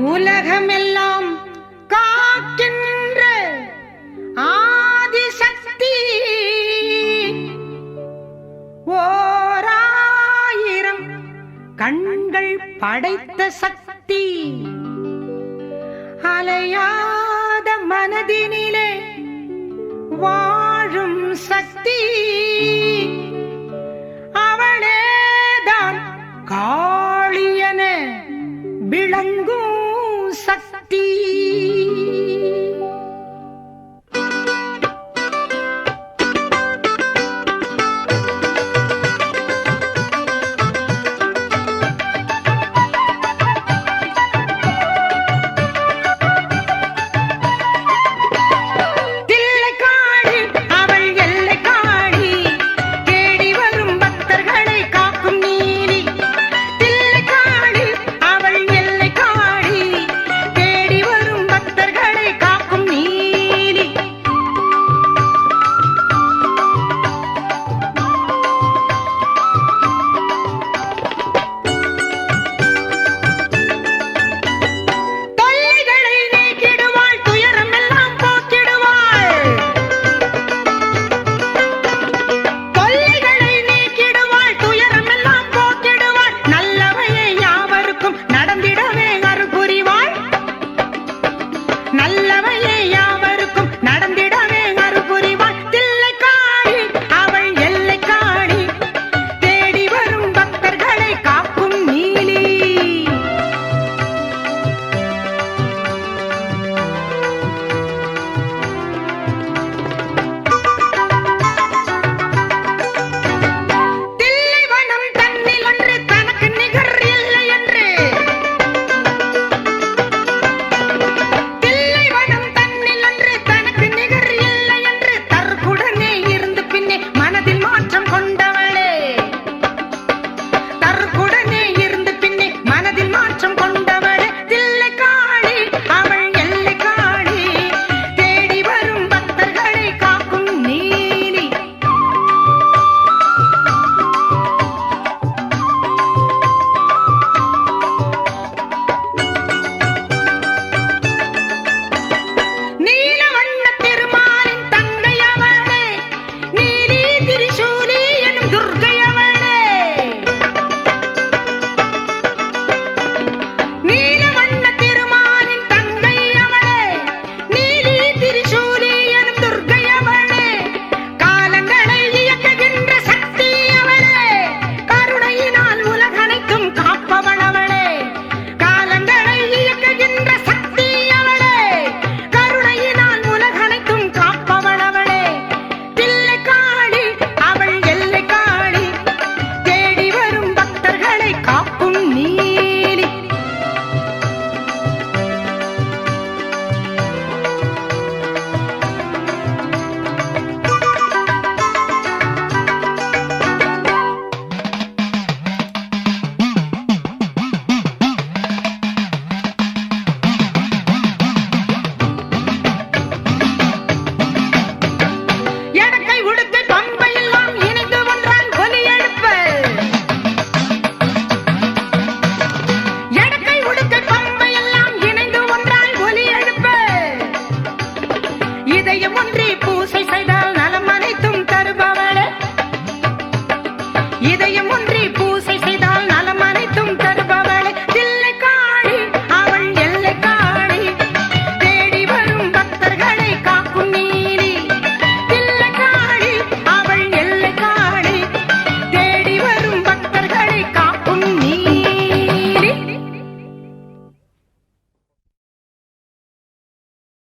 உலகமெல்லாம் காக்கின்ற ஆதிசக்தி. ஓராயிரம் கண்கள் படைத்த சக்தி. அலையாத மனதினிலே வாழும் சக்தி. அவளேதான் காளியன விளங்கும். D. இதயம் ஒன்றி